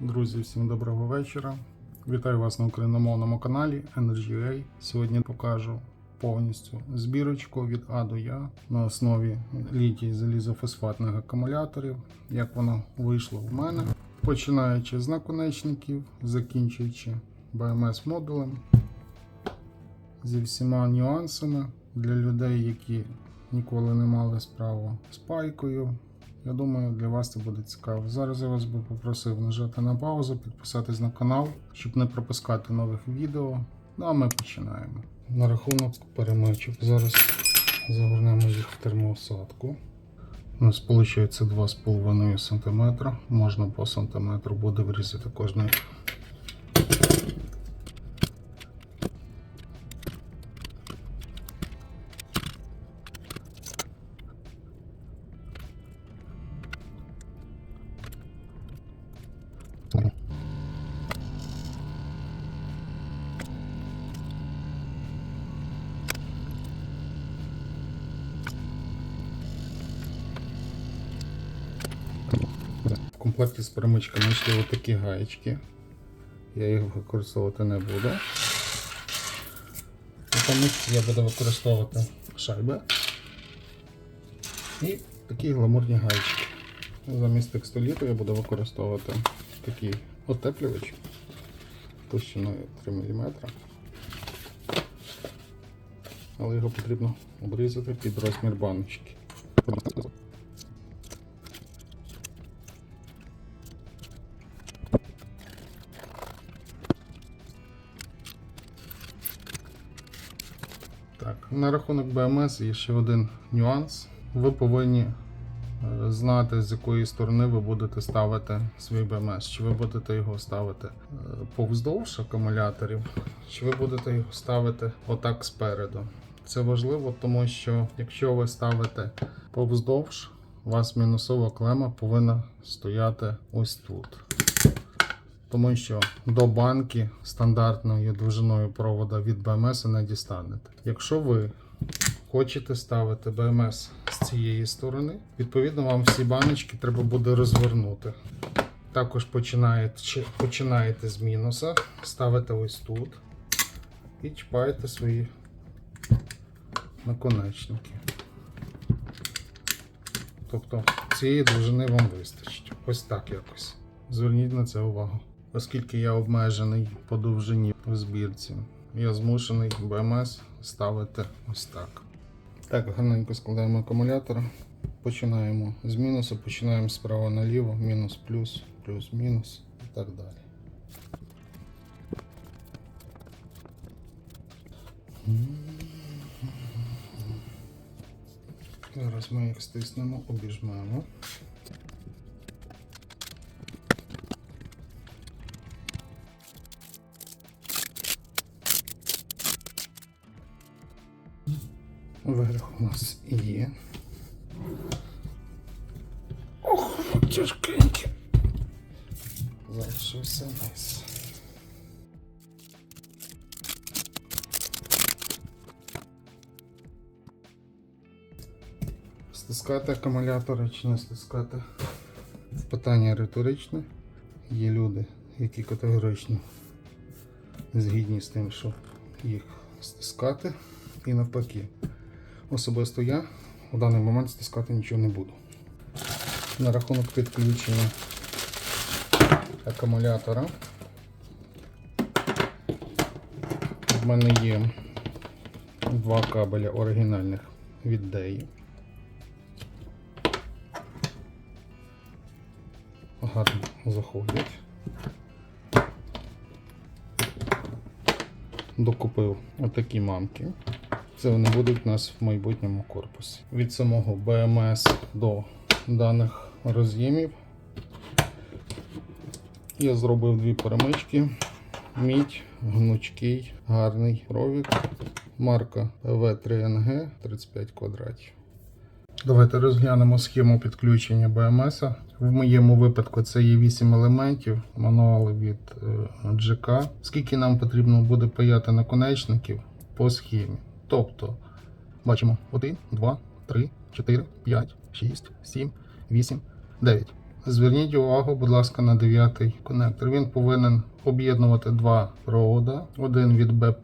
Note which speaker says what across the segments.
Speaker 1: Друзі, всім доброго вечора. Вітаю вас на україномовному каналі Energy.ua. Сьогодні покажу повністю збірочку від А до Я на основі літій залізофосфатних акумуляторів, як воно вийшло в мене, починаючи з наконечників, закінчуючи BMS модулем зі всіма нюансами для людей, які ніколи не мали справу з пайкою. Я думаю, для вас це буде цікаво. Зараз я вас би попросив нажати на паузу, підписатись на канал, щоб не пропускати нових відео. Ну а ми починаємо. На рахунок перемичок. Зараз загорнемо їх в термоосадку. У нас виходить 2,5 см. Можна по сантиметру буде врізати кожний. Комплекті з перемичками йшли отакі гаєчки. Я їх використовувати не буду. Тому я буду використовувати шайби і такі гламурні гаєчки. Замість текстоліту я буду використовувати такий отеплювач товщиною 3 мм. Але його потрібно обрізати під розмір баночки. На рахунок BMS є ще один нюанс. Ви повинні е, знати, з якої сторони ви будете ставити свій BMS. Чи ви будете його ставити е, повздовж акумуляторів, чи ви будете його ставити отак спереду. Це важливо, тому що якщо ви ставите повздовж, у вас мінусова клема повинна стояти ось тут. Тому що до банки стандартною довжиною провода від BMS не дістанете. Якщо ви хочете ставити BMS з цієї сторони, відповідно вам всі баночки треба буде розвернути. Також починаєте, починаєте з мінуса, ставите ось тут і чіпаєте свої наконечники. Тобто цієї довжини вам вистачить. Ось так якось. Зверніть на це увагу. Оскільки я обмежений по довжині в збірці, я змушений BMS ставити ось так. Так, гарненько складаємо акумулятор. Починаємо з мінусу, починаємо справа наліво, мінус, плюс, плюс, мінус і так далі. Зараз ми їх стиснемо, обіжмемо. Стискати акумулятори чи не стискати? Питання риторичне. Є люди, які категорично згідні з тим, щоб їх стискати. І навпаки. Особисто я у даний момент стискати нічого не буду. На рахунок підключення акумулятора. В мене є два кабеля оригінальних від DEI. Гарно заходять. Докупив отакі мамки. Це вони будуть у нас в майбутньому корпусі. Від самого BMS до даних роз'ємів я зробив дві перемички. Мідь, гнучкий, гарний провід. Марка V3NG 35 квадратів. Давайте розглянемо схему підключення BMS. В моєму випадку це є 8 елементів, мануали від е, GK. Скільки нам потрібно буде паяти наконечників по схемі. Тобто, бачимо 1, 2, 3, 4, 5, 6, 7, 8, 9. Зверніть увагу, будь ласка, на дев'ятий конектор. Він повинен об'єднувати два провода: один від B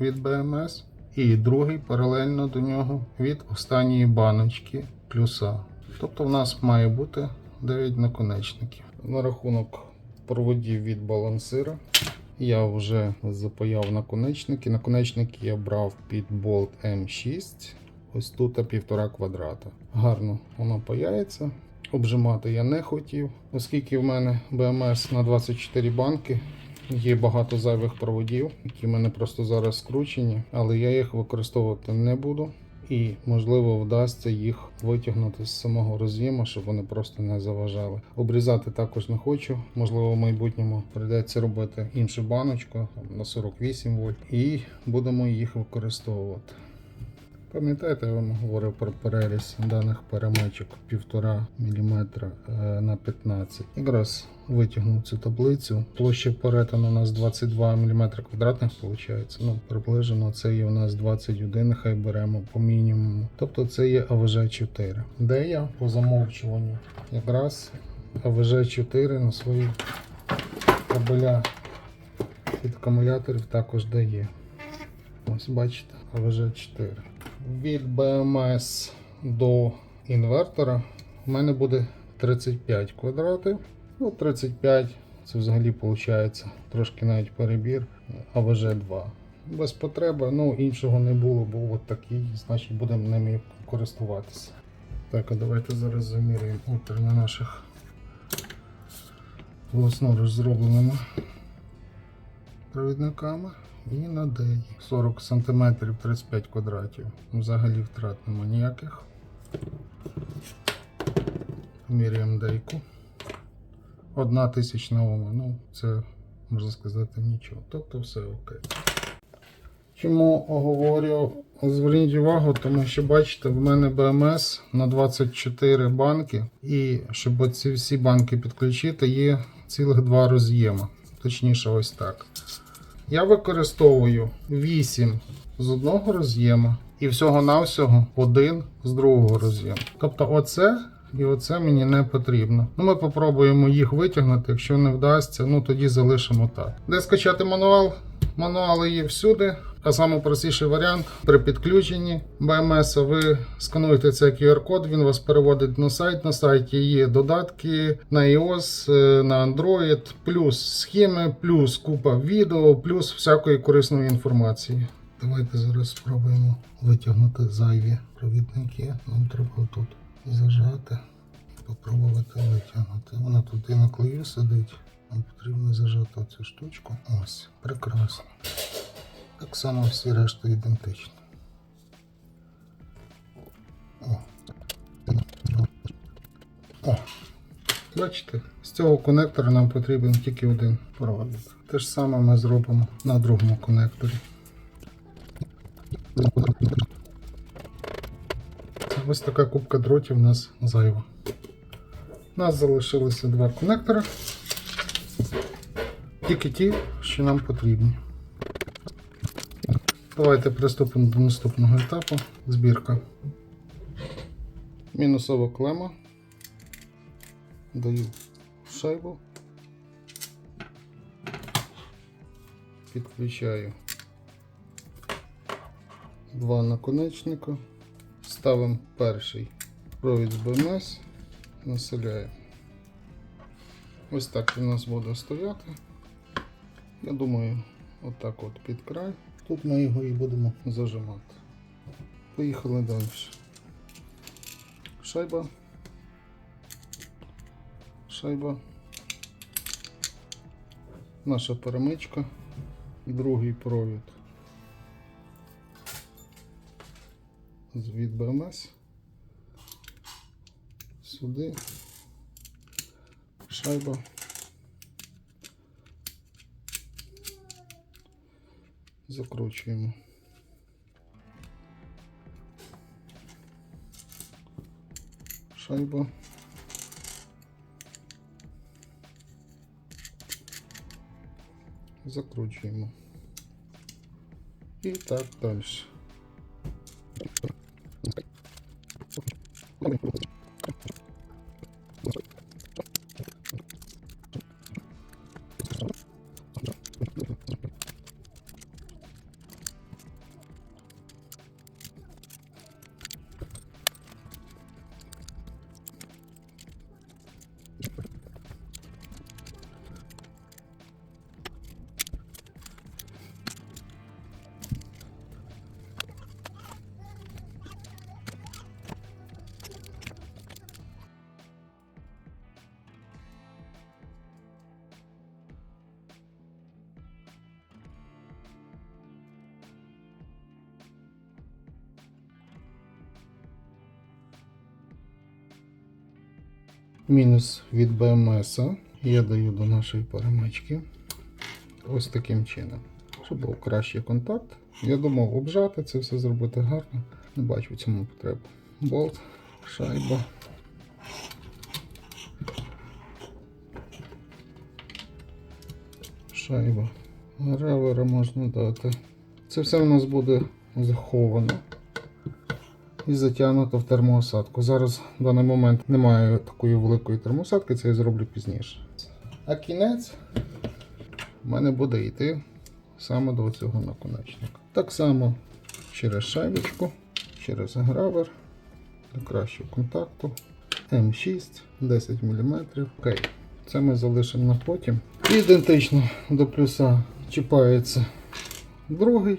Speaker 1: від BMS і другий паралельно до нього від останньої баночки плюса. Тобто в нас має бути 9 наконечників. На рахунок проводів від балансира. Я вже запаяв наконечники. Наконечники я брав під болт М6. Ось тут півтора квадрата. Гарно воно паяється. Обжимати я не хотів, оскільки в мене БМС на 24 банки. Є багато зайвих проводів, які в мене просто зараз скручені, але я їх використовувати не буду. І можливо вдасться їх витягнути з самого роз'єму, щоб вони просто не заважали. Обрізати також не хочу. Можливо, в майбутньому прийдеться робити іншу баночку на 48 вольт, і будемо їх використовувати. Пам'ятаєте, я вам говорив про переріз даних перемичок 1,5 мм е, на 15 Якраз витягнув цю таблицю. Площа перетину у нас 22 мм квадратних виходить. Ну, приближено це є у нас 21, нехай беремо по мінімуму. Тобто це є АВЖ-4. Де я по замовчуванню? Якраз АВЖ-4 на свої кабеля від акумуляторів також дає. Ось бачите, АВЖ-4. Від BMS до інвертора в мене буде 35 квадратів. Ну, 35 це взагалі виходить трошки навіть перебір, АВЖ-2. Без потреби, ну іншого не було, був от такий, значить будемо ними користуватися. Так, а давайте зараз заміряємо опір на наших власноруч зробленими провідниками. І на деї 40 см 35 квадратів. Взагалі втрат нема ніяких. Міряємо дейку. Одна тисячна ома. Ну, це можна сказати нічого. Тобто все окей. Чому говорю, зверніть увагу, тому що бачите, в мене БМС на 24 банки, і щоб ці всі банки підключити, є цілих два роз'єма. Точніше, ось так. Я використовую 8 з одного роз'єму і всього-навсього один з другого роз'єму. Тобто, оце і оце мені не потрібно. Ну, ми попробуємо їх витягнути. Якщо не вдасться, ну тоді залишимо так. Де скачати мануал? Мануали є всюди. А найпростіший варіант при підключенні BMS ви скануєте цей QR-код, він вас переводить на сайт. На сайті є додатки на iOS, е, на Android, плюс схеми, плюс купа відео, плюс всякої корисної інформації. Давайте зараз спробуємо витягнути зайві провідники. Нам треба тут зажати попробувати витягнути. Вона тут і на клею сидить. Нам потрібно зажати цю штучку. Ось, прекрасно. Так само всі решта ідентичні. О. Бачите, з цього конектора нам потрібен тільки один проводок. Те ж саме ми зробимо на другому конекторі. Ось така кубка дротів у нас зайва. У нас залишилося два конектори. Тільки ті, що нам потрібні. Давайте приступимо до наступного етапу. Збірка. Мінусова клема. Даю шайбу. Підключаю два наконечника. Ставимо перший провід з БМС, населяємо. Ось так у нас буде стояти. Я думаю, отак от під край. Тут ми його і будемо зажимати. Поїхали далі. Шайба. Шайба. Наша перемичка. Другий провід. Звід БМС. Сюди. Шайба. Закручуємо. Шайба. Закручуємо. І так далі. Мінус від BMS я даю до нашої перемички. Ось таким чином. Щоб був кращий контакт. Я думав обжати це все зробити гарно. Не бачу в цьому потреби. Болт, шайба. Шайба. Гравера можна дати. Це все у нас буде заховано і затягнуто в термоосадку. Зараз в даний момент немає такої великої термоосадки, це я зроблю пізніше. А кінець в мене буде йти саме до цього наконечника. Так само через шайбочку, через гравер для кращого контакту. М6, 10 мм. Окей. Це ми залишимо на потім. Ідентично до плюса чіпається другий.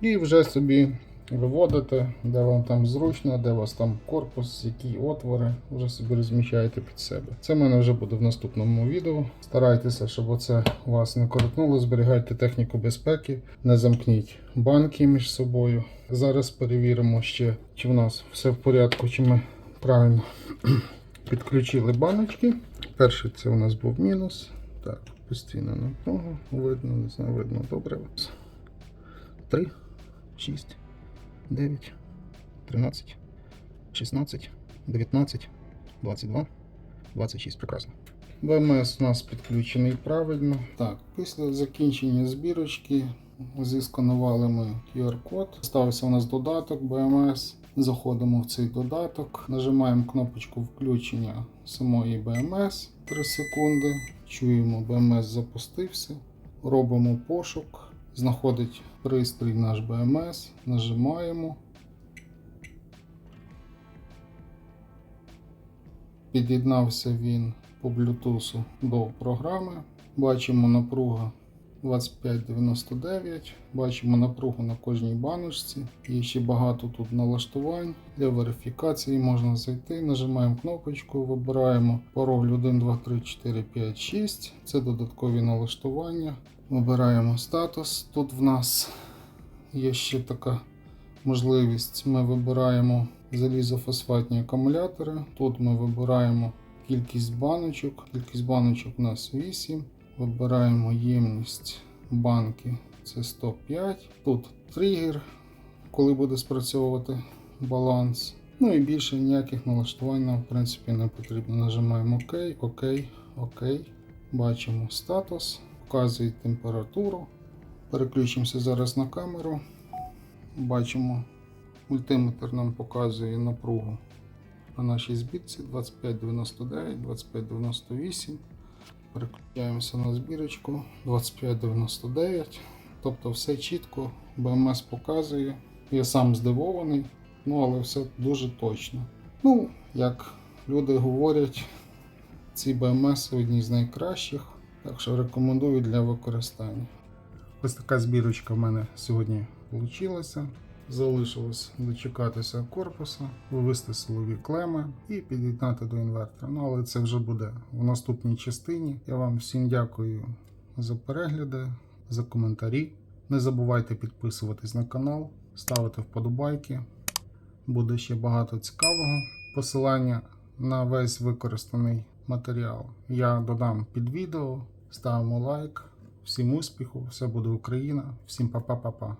Speaker 1: І вже собі виводите, де вам там зручно, де у вас там корпус, які отвори, вже собі розміщаєте під себе. Це в мене вже буде в наступному відео. Старайтеся, щоб оце вас не коротнуло, зберігайте техніку безпеки, не замкніть банки між собою. Зараз перевіримо ще, чи в нас все в порядку, чи ми правильно підключили баночки. Перший це у нас був мінус. Так, постійно напруга. Видно, не знаю, видно добре. 3, 6, 9, 13, 16, 19, 22, 26. Прекрасно. БМС у нас підключений правильно. Так, після закінчення збірочки зісканували ми QR-код. Ставився у нас додаток BMS. Заходимо в цей додаток, нажимаємо кнопочку включення самої BMS 3 секунди. Чуємо, BMS запустився. Робимо пошук. Знаходить пристрій наш BMS, нажимаємо. Під'єднався він по Bluetooth до програми. Бачимо напруга 2599. Бачимо напругу на кожній баночці. Є ще багато тут налаштувань. Для верифікації можна зайти, нажимаємо кнопочку, вибираємо пароль 1, 2, 3, 4, 5, 6. Це додаткові налаштування. Вибираємо статус. Тут в нас є ще така можливість. Ми вибираємо залізофосфатні акумулятори. Тут ми вибираємо кількість баночок. Кількість баночок у нас 8. Вибираємо ємність банки. Це 105. Тут тригер, коли буде спрацьовувати баланс. Ну і більше ніяких налаштувань нам в принципі не потрібно. Нажимаємо ОК, ОК, ОК. Бачимо статус, показує температуру. Переключимося зараз на камеру. Бачимо, мультиметр нам показує напругу на нашій збірці 2599, 2598. Переключаємося на збірочку 2599. Тобто все чітко, БМС показує. Я сам здивований, ну але все дуже точно. Ну, як люди говорять, ці БМС одні з найкращих, так що рекомендую для використання. Ось така збірочка в мене сьогодні вийшла. Залишилось дочекатися корпуса, вивести силові клеми і під'єднати до інвертора. Ну але це вже буде в наступній частині. Я вам всім дякую за перегляди, за коментарі. Не забувайте підписуватись на канал, ставити вподобайки. Буде ще багато цікавого. Посилання на весь використаний матеріал я додам під відео. Ставимо лайк. Всім успіху, все буде Україна. Всім па-па-па-па.